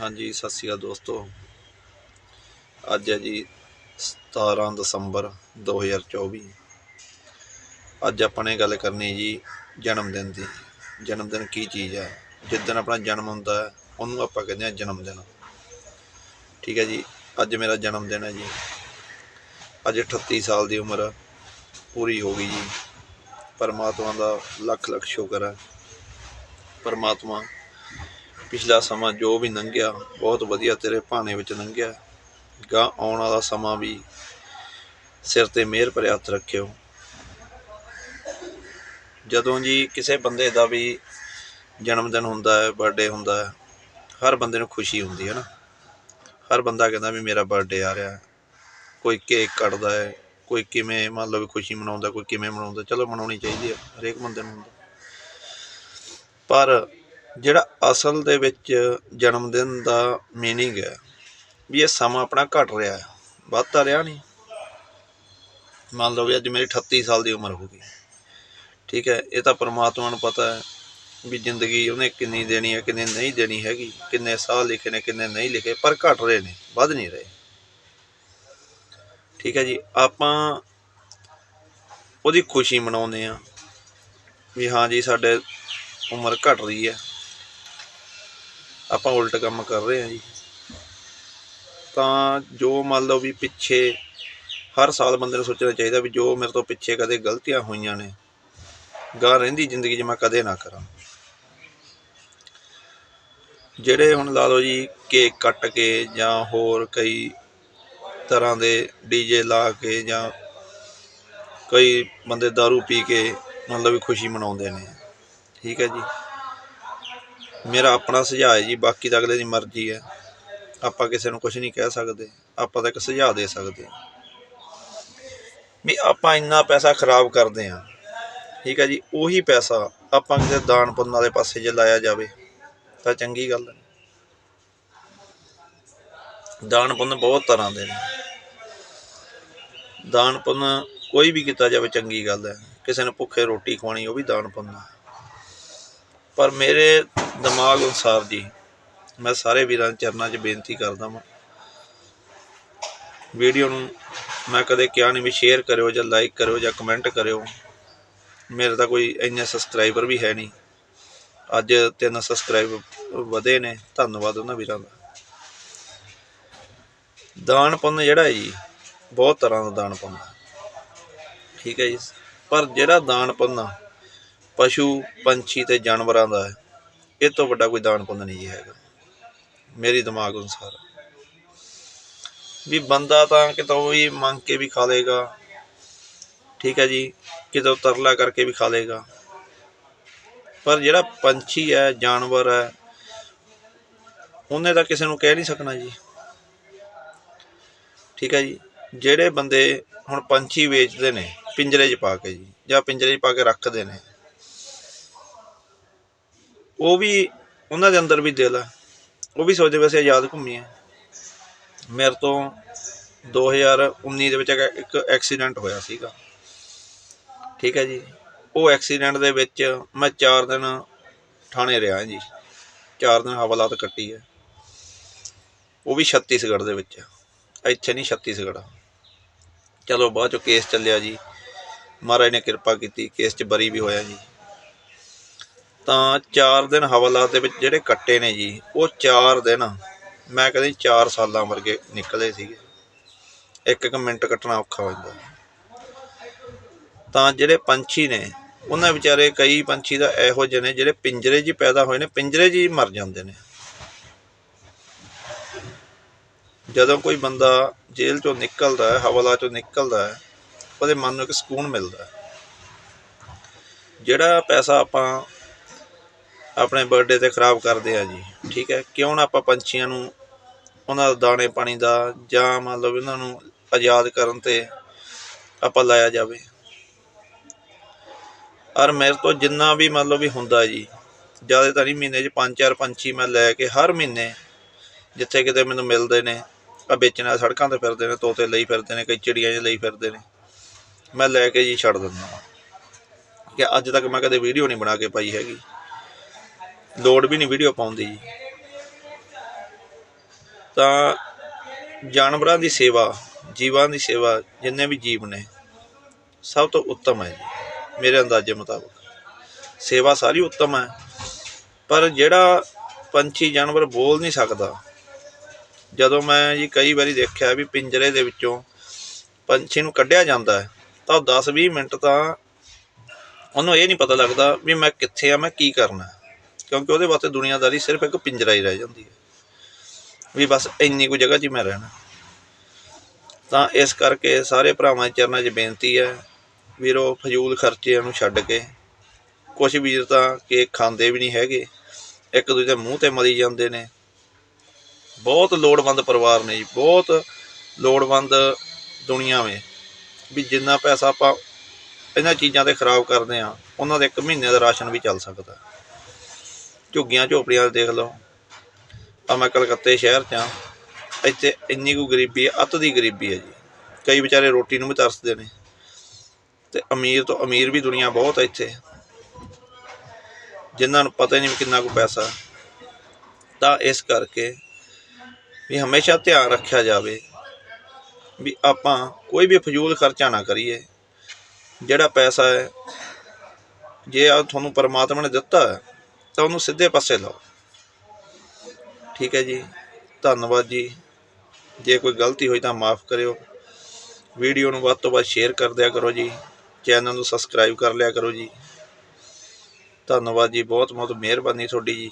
ਹਾਂਜੀ, ਸਤਿ ਸ਼੍ਰੀ ਅਕਾਲ ਦੋਸਤੋ। ਅੱਜ ਹੈ ਜੀ 17 ਦਸੰਬਰ 2024 ਅੱਜ ਆਪਾਂ ਨੇ ਗੱਲ ਕਰਨੀ ਜੀ ਜਨਮ ਦਿਨ ਦੀ। ਜਨਮ ਦਿਨ ਕੀ ਚੀਜ਼ ਹੈ? ਜਿੱਦਣ ਆਪਣਾ ਜਨਮ ਹੁੰਦਾ ਹੈ, ਉਹਨੂੰ ਆਪਾਂ ਕਹਿੰਦੇ ਆ ਜਨਮ ਦਿਨ ਠੀਕ ਹੈ ਜੀ, ਅੱਜ ਮੇਰਾ ਜਨਮ ਦਿਨ ਹੈ ਜੀ। ਅੱਜ 38 ਸਾਲ ਦੀ ਉਮਰ ਪੂਰੀ ਹੋ ਗਈ ਜੀ। ਪਰਮਾਤਮਾ ਦਾ ਲੱਖ ਲੱਖ ਸ਼ੁਕਰ ਹੈ। ਪਰਮਾਤਮਾ ਪਿਛਲਾ ਸਮਾਂ ਜੋ ਵੀ ਲੰਘਿਆ ਬਹੁਤ ਵਧੀਆ ਤੇਰੇ ਭਾਣੇ ਵਿੱਚ ਲੰਘਿਆ ਗਾ ਆਉਣ ਵਾਲਾ ਸਮਾਂ ਵੀ ਸਿਰ ਤੇ ਮਿਹਰ ਭਰਿਆ ਹੱਥ ਰੱਖਿਓ। ਜਦੋਂ ਜੀ ਕਿਸੇ ਬੰਦੇ ਦਾ ਵੀ ਜਨਮ ਦਿਨ ਹੁੰਦਾ ਹੈ ਬਰਥਡੇ ਹੁੰਦਾ ਹੈ, ਹਰ ਬੰਦੇ ਨੂੰ ਖੁਸ਼ੀ ਹੁੰਦੀ ਹੈ ਨਾ। ਹਰ ਬੰਦਾ ਕਹਿੰਦਾ ਵੀ ਮੇਰਾ ਬਰਥਡੇ ਆ ਰਿਹਾ ਕੋਈ ਕੇਕ ਕੱਟਦਾ ਹੈ, ਕੋਈ ਕਿਵੇਂ ਮੰਨ ਲਓ ਵੀ ਖੁਸ਼ੀ ਮਨਾਉਂਦਾ, ਕੋਈ ਕਿਵੇਂ ਮਨਾਉਂਦਾ, ਚਲੋ ਮਨਾਉਣੀ ਚਾਹੀਦੀ ਹੈ ਹਰੇਕ ਬੰਦੇ ਨੂੰ ਹੁੰਦਾ। ਪਰ ਜਿਹੜਾ ਅਸਲ ਦੇ ਵਿੱਚ ਜਨਮ ਦਿਨ ਦਾ ਮੀਨਿੰਗ ਹੈ, ਵੀ ਇਹ ਸਮਾਂ ਆਪਣਾ ਘਟ ਰਿਹਾ ਹੈ, ਵੱਧ ਤਾਂ ਰਿਹਾ ਨਹੀਂ। ਮੰਨ ਲਓ ਵੀ ਅੱਜ ਮੇਰੀ 38 ਸਾਲ ਦੀ ਉਮਰ ਹੋ ਗਈ। ਠੀਕ ਹੈ, ਇਹ ਤਾਂ ਪਰਮਾਤਮਾ ਨੂੰ ਪਤਾ ਹੈ ਵੀ ਜ਼ਿੰਦਗੀ ਉਹਨੇ ਕਿੰਨੀ ਦੇਣੀ ਹੈ, ਕਿੰਨੀ ਨਹੀਂ ਦੇਣੀ ਹੈਗੀ, ਕਿੰਨੇ ਸਾਲ ਲਿਖੇ ਨੇ, ਕਿੰਨੇ ਨਹੀਂ ਲਿਖੇ, ਪਰ ਘਟ ਰਹੇ ਨੇ, ਵੱਧ ਨਹੀਂ ਰਹੇ। ਠੀਕ ਹੈ ਜੀ, ਆਪਾਂ ਉਹਦੀ ਖੁਸ਼ੀ ਮਨਾਉਂਦੇ ਆ ਵੀ ਹਾਂ ਜੀ, ਸਾਡੇ ਉਮਰ ਘਟ ਰਹੀ ਹੈ। ਆਪਾਂ ਉਲਟ ਕੰਮ ਕਰ ਰਹੇ ਹਾਂ ਜੀ। ਤਾਂ ਜੋ ਮੰਨ ਲਓ ਵੀ ਪਿੱਛੇ ਹਰ ਸਾਲ ਬੰਦੇ ਨੂੰ ਸੋਚਣਾ ਚਾਹੀਦਾ ਵੀ ਜੋ ਮੇਰੇ ਤੋਂ ਪਿੱਛੇ ਕਦੇ ਗਲਤੀਆਂ ਹੋਈਆਂ ਨੇ ਗਾਂ ਰਹਿੰਦੀ ਜ਼ਿੰਦਗੀ 'ਚ ਮੈਂ ਕਦੇ ਨਾ ਕਰਾਂ। ਜਿਹੜੇ ਹੁਣ ਲਾ ਲਓ ਜੀ ਕੇਕ ਕੱਟ ਕੇ ਜਾਂ ਹੋਰ ਕਈ ਤਰ੍ਹਾਂ ਦੇ ਡੀਜੇ ਲਾ ਕੇ ਜਾਂ ਕਈ ਬੰਦੇ दारू ਪੀ ਕੇ ਮਤਲਬ ਵੀ ਖੁਸ਼ੀ ਮਨਾਉਂਦੇ ਨੇ। ਠੀਕ ਹੈ ਜੀ। ਮੇਰਾ ਆਪਣਾ ਸੁਝਾਅ ਹੈ ਜੀ, ਬਾਕੀ ਤਾਂ ਅਗਲੇ ਦੀ ਮਰਜ਼ੀ ਹੈ। ਆਪਾਂ ਕਿਸੇ ਨੂੰ ਕੁਝ ਨਹੀਂ ਕਹਿ ਸਕਦੇ। ਆਪਾਂ ਤਾਂ ਇੱਕ ਸੁਝਾਅ ਦੇ ਸਕਦੇ ਵੀ ਆਪਾਂ ਇੰਨਾ ਪੈਸਾ ਖਰਾਬ ਕਰਦੇ ਹਾਂ। ਠੀਕ ਹੈ ਜੀ, ਉਹੀ ਪੈਸਾ ਆਪਾਂ ਕਿਸੇ ਦਾਨ ਪੁੰਨ ਵਾਲੇ ਪਾਸੇ ਜੇ ਲਾਇਆ ਜਾਵੇ, ਤਾਂ ਚੰਗੀ ਗੱਲ ਹੈ। ਦਾਨ ਪੁੰਨ ਬਹੁਤ ਤਰ੍ਹਾਂ ਦੇ ਨੇ। ਦਾਨ ਪੁੰਨ ਕੋਈ ਵੀ ਕੀਤਾ ਜਾਵੇ ਚੰਗੀ ਗੱਲ ਹੈ। ਕਿਸੇ ਨੂੰ ਭੁੱਖੇ ਰੋਟੀ ਖਵਾਉਣੀ, ਉਹ ਵੀ ਦਾਨ ਪੁੰਨ ਹੈ। ਪਰ ਮੇਰੇ ਦਿਮਾਗ ਅਨੁਸਾਰ ਜੀ ਮੈਂ ਸਾਰੇ ਵੀਰਾਂ ਦੇ ਚਰਨਾਂ 'ਚ ਬੇਨਤੀ ਕਰਦਾ ਹਾਂ ਵੀਡੀਓ ਨੂੰ ਮੈਂ ਕਦੇ ਕਿਹਾ ਨਹੀਂ ਵੀ ਸ਼ੇਅਰ ਕਰਿਓ ਜਾਂ ਲਾਈਕ ਕਰਿਓ ਜਾਂ ਕਮੈਂਟ ਕਰਿਓ। ਮੇਰੇ ਤਾਂ ਕੋਈ ਇੰਨੇ ਸਬਸਕ੍ਰਾਈਬਰ ਵੀ ਹੈ ਨਹੀਂ। ਅੱਜ ਤਿੰਨ ਸਬਸਕ੍ਰਾਈਬ ਵਧੇ ਨੇ ਧੰਨਵਾਦ ਉਹਨਾਂ ਵੀਰਾਂ ਦਾ। ਦਾਨ ਪੁੰਨ ਜਿਹੜਾ ਹੈ ਜੀ ਬਹੁਤ ਤਰ੍ਹਾਂ ਦਾ ਦਾਨ ਪੁੰਨ ਹੈ। ਠੀਕ ਹੈ ਜੀ। ਪਰ ਜਿਹੜਾ ਦਾਨ ਪੁੰਨ ਆ, ਪਸ਼ੂ, ਪੰਛੀ ਅਤੇ ਜਾਨਵਰਾਂ ਦਾ ਹੈ। ਇਹ ਤੋਂ ਵੱਡਾ ਕੋਈ ਦਾਨ ਪੁੰਨ ਨਹੀਂ ਜੀ ਹੈਗਾ। ਮੇਰੀ ਦਿਮਾਗ ਅਨੁਸਾਰ। ਵੀ ਬੰਦਾ ਤਾਂ ਕਿਤੋਂ ਵੀ ਮੰਗ ਕੇ ਵੀ ਖਾ ਲੇਗਾ ਠੀਕ ਹੈ ਜੀ, ਕਿਤੋਂ ਤਰਲਾ ਕਰਕੇ ਵੀ ਖਾ ਲੇਗਾ ਪਰ ਜਿਹੜਾ ਪੰਛੀ ਹੈ, ਜਾਨਵਰ ਹੈ, ਉਹਨੇ ਤਾਂ ਕਿਸੇ ਨੂੰ ਕਹਿ ਨਹੀਂ ਸਕਣਾ ਜੀ। ਠੀਕ ਹੈ ਜੀ, ਜਿਹੜੇ ਬੰਦੇ ਹੁਣ ਪੰਛੀ ਵੇਚਦੇ ਨੇ, ਪਿੰਜਰੇ 'ਚ ਪਾ ਕੇ ਜੀ, ਜਾਂ ਪਿੰਜਰੇ 'ਚ ਪਾ ਕੇ ਰੱਖਦੇ ਨੇ ਉਹ ਵੀ ਉਹਨਾਂ ਦੇ ਅੰਦਰ ਵੀ ਦਿਲ ਆ। ਉਹ ਵੀ ਸੋਚਦੇ ਵੈਸੇ ਆਜ਼ਾਦ ਘੁੰਮੀਏ। ਮੇਰੇ ਤੋਂ 2019 ਦੇ ਵਿੱਚ ਇੱਕ- ਐਕਸੀਡੈਂਟ ਹੋਇਆ ਸੀਗਾ। ਠੀਕ ਹੈ ਜੀ? ਉਹ ਐਕਸੀਡੈਂਟ ਦੇ ਵਿੱਚ ਮੈਂ 4 ਦਿਨ ਥਾਣੇ ਰਿਹਾ ਜੀ। 4 ਦਿਨ ਹਵਾਲਾਤ ਕੱਟੀ ਹੈ। ਉਹ ਵੀ ਛੱਤੀਸਗੜ੍ਹ ਦੇ ਵਿੱਚ। ਇੱਥੇ ਨਹੀਂ, ਛੱਤੀਸਗੜ੍ਹ। ਚਲੋ, ਬਾਅਦ ਚੋਂ ਕੇਸ ਚੱਲਿਆ ਜੀ। ਮਹਾਰਾਜ ਨੇ ਕਿਰਪਾ ਕੀਤੀ ਕੇਸ 'ਚ ਬਰੀ ਵੀ ਹੋਇਆ ਜੀ। ਤਾਂ 4 ਦਿਨ ਹਵਾਲਾਤ ਦੇ ਵਿੱਚ ਜਿਹੜੇ ਕੱਟੇ ਨੇ ਜੀ, ਉਹ 4 ਦਿਨ ਮੈਂ ਕਹਿੰਦੀ 4 ਸਾਲਾਂ ਵਰਗੇ ਨਿਕਲੇ ਸੀਗੇ। ਇੱਕ ਇੱਕ ਮਿੰਟ ਕੱਟਣਾ ਔਖਾ ਹੋ ਜਾਂਦਾ। ਤਾਂ ਜਿਹੜੇ ਪੰਛੀ ਨੇ, ਉਹਨਾਂ ਵਿਚਾਰੇ ਕਈ ਪੰਛੀ ਦਾ ਇਹੋ ਜਿਹੇ ਨੇ ਜਿਹੜੇ ਪਿੰਜਰੇ 'ਚ ਹੀ ਪੈਦਾ ਹੋਏ ਨੇ, ਪਿੰਜਰੇ 'ਚ ਹੀ ਮਰ ਜਾਂਦੇ ਨੇ। ਜਦੋਂ ਕੋਈ ਬੰਦਾ ਜੇਲ੍ਹ ਚੋਂ ਨਿਕਲਦਾ ਹੈ, ਹਵਾਲਾ ਚੋਂ ਨਿਕਲਦਾ ਹੈ, ਉਹਦੇ ਮਨ ਨੂੰ ਇੱਕ ਸਕੂਨ ਮਿਲਦਾ ਹੈ। ਜਿਹੜਾ ਪੈਸਾ ਆਪਾਂ ਆਪਣੇ ਬਰਥਡੇ ਤੇ ਖਰਾਬ ਕਰਦੇ ਆ ਜੀ। ਠੀਕ ਹੈ? ਕਿਉਂ ਨਾ ਆਪਾਂ ਪੰਛੀਆਂ ਨੂੰ ਉਹਨਾਂ ਦਾ ਦਾਣੇ ਪਾਣੀ ਦਾ ਜਾਂ ਮਤਲਬ ਲਓ ਉਹਨਾਂ ਨੂੰ ਆਜ਼ਾਦ ਕਰਨ ਤੇ ਆਪਾਂ ਲਾਇਆ ਜਾਵੇ। ਔਰ ਮੇਰੇ ਤੋਂ ਜਿੰਨਾ ਵੀ ਮਤਲਬ ਵੀ ਹੁੰਦਾ ਜੀ, ਜ਼ਿਆਦਾ ਤਾਂ ਨਹੀਂ ਮਹੀਨੇ 'ਚ ਪੰਜ ਚਾਰ ਪੰਛੀ ਮੈਂ ਲੈ ਕੇ ਹਰ ਮਹੀਨੇ ਜਿੱਥੇ ਕਿਤੇ ਮੈਨੂੰ ਮਿਲਦੇ ਨੇ ਆ ਵੇਚਣ ਸੜਕਾਂ ਤੇ ਫਿਰਦੇ ਨੇ, ਤੋਤੇ ਲਈ ਫਿਰਦੇ ਨੇ, ਕਈ ਚਿੜੀਆਂ ਜਿਹੇ ਲਈ ਫਿਰਦੇ ਨੇ, ਮੈਂ ਲੈ ਕੇ ਜੀ ਛੱਡ ਦਿੰਦਾ ਕਿ ਅੱਜ ਤੱਕ ਮੈਂ ਕਦੇ ਵੀਡੀਓ ਨਹੀਂ ਬਣਾ ਕੇ ਪਾਈ ਹੈਗੀ। ਲੋੜ ਵੀ ਨਹੀਂ ਵੀਡੀਓ ਪਾਉਂਦੀ ਜੀ। ਤਾਂ ਜਾਨਵਰਾਂ ਦੀ ਸੇਵਾ, ਜੀਵਾਂ ਦੀ ਸੇਵਾ ਜਿੰਨੇ ਵੀ ਜੀਵ ਨੇ, ਸਭ ਤੋਂ ਉੱਤਮ ਹੈ ਜੀ, ਮੇਰੇ ਅੰਦਾਜ਼ੇ ਮੁਤਾਬਕ। ਸੇਵਾ ਸਾਰੀ ਉੱਤਮ ਹੈ, ਪਰ ਜਿਹੜਾ ਪੰਛੀ, ਜਾਨਵਰ ਬੋਲ ਨਹੀਂ ਸਕਦਾ। ਜਦੋਂ ਮੈਂ ਜੀ ਕਈ ਵਾਰੀ ਦੇਖਿਆ ਵੀ ਪਿੰਜਰੇ ਦੇ ਵਿੱਚੋਂ ਪੰਛੀ ਨੂੰ ਕੱਢਿਆ ਜਾਂਦਾ ਹੈ, ਤਾਂ ਉਹ 10-20 ਮਿੰਟ ਤਾਂ ਉਹਨੂੰ ਇਹ ਨਹੀਂ ਪਤਾ ਲੱਗਦਾ ਵੀ ਮੈਂ ਕਿੱਥੇ ਆ, ਮੈਂ ਕੀ ਕਰਨਾ ਕਿਉਂਕਿ ਉਹਦੇ ਵਾਸਤੇ ਦੁਨੀਆਦਾਰੀ ਸਿਰਫ ਇੱਕ ਪਿੰਜਰਾ ਹੀ ਰਹਿ ਜਾਂਦੀ ਹੈ। ਵੀ ਬਸ ਇੰਨੀ ਕੁ ਜਗ੍ਹਾ 'ਚ ਹੀ ਮੈਂ ਰਹਿਣਾ। ਤਾਂ ਇਸ ਕਰਕੇ ਸਾਰੇ ਭਰਾਵਾਂ ਦੇ ਚਰਨਾਂ 'ਚ ਬੇਨਤੀ ਹੈ, ਵੀਰੋ, ਫਜ਼ੂਲ ਖਰਚਿਆਂ ਨੂੰ ਛੱਡ ਕੇ। ਕੁਝ ਵੀਰ ਤਾਂ ਕੇਕ ਖਾਂਦੇ ਵੀ ਨਹੀਂ ਹੈਗੇ, ਇੱਕ ਦੂਜੇ ਦੇ ਮੂੰਹ ਤੇ ਮਰੀ ਜਾਂਦੇ ਨੇ। ਬਹੁਤ ਲੋੜਵੰਦ ਪਰਿਵਾਰ ਨੇ ਜੀ, ਬਹੁਤ ਲੋੜਵੰਦ ਦੁਨੀਆ ਵੇ। ਵੀ ਜਿੰਨਾ ਪੈਸਾ ਆਪਾਂ ਇਹਨਾਂ ਚੀਜ਼ਾਂ ਤੇ ਖਰਾਬ ਕਰਦੇ ਆ ਉਹਨਾਂ ਦੇ ਇੱਕ ਮਹੀਨੇ ਦਾ ਰਾਸ਼ਨ ਵੀ ਚੱਲ ਸਕਦਾ। ਝੁੱਗੀਆਂ ਝੋਪੜੀਆਂ ਦੇਖ ਲਓ। ਆ ਮੈਂ ਕਲਕੱਤੇ ਸ਼ਹਿਰ 'ਚ ਆ ਇੱਥੇ ਇੰਨੀ ਕੁ ਗਰੀਬੀ ਹੈ ਅੱਤ ਦੀ ਗਰੀਬੀ ਹੈ ਜੀ। ਕਈ ਵਿਚਾਰੇ ਰੋਟੀ ਨੂੰ ਵੀ ਤਰਸਦੇ ਨੇ। ਤੇ ਅਮੀਰ ਤੋਂ ਅਮੀਰ ਵੀ ਦੁਨੀਆ ਬਹੁਤ ਹੈ ਇੱਥੇ। ਜਿਨ੍ਹਾਂ ਨੂੰ ਪਤਾ ਹੀ ਨਹੀਂ ਵੀ ਕਿੰਨਾ ਕੁ ਪੈਸਾ। ਤਾਂ ਇਸ ਕਰਕੇ ਵੀ ਹਮੇਸ਼ਾ ਧਿਆਨ ਰੱਖਿਆ ਜਾਵੇ ਵੀ ਆਪਾਂ ਕੋਈ ਵੀ ਫਜ਼ੂਲ ਖਰਚਾ ਨਾ ਕਰੀਏ। ਜਿਹੜਾ ਪੈਸਾ ਹੈ, ਜੇ ਆ ਤੁਹਾਨੂੰ ਪਰਮਾਤਮਾ ਨੇ ਦਿੱਤਾ ਹੈ ਤਾਂ ਉਹਨੂੰ ਸਿੱਧੇ ਪਾਸੇ ਲਾਓ। ਠੀਕ ਹੈ ਜੀ। ਧੰਨਵਾਦ ਜੀ। ਜੇ ਕੋਈ ਗਲਤੀ ਹੋਈ ਤਾਂ ਮਾਫ ਕਰਿਓ। ਵੀਡੀਓ ਨੂੰ ਵੱਧ ਤੋਂ ਵੱਧ ਸ਼ੇਅਰ ਕਰ ਦਿਆ ਕਰੋ ਜੀ। ਚੈਨਲ ਨੂੰ ਸਬਸਕ੍ਰਾਈਬ ਕਰ ਲਿਆ ਕਰੋ ਜੀ। ਧੰਨਵਾਦ ਜੀ। ਬਹੁਤ ਬਹੁਤ ਮਿਹਰਬਾਨੀ ਤੁਹਾਡੀ ਜੀ।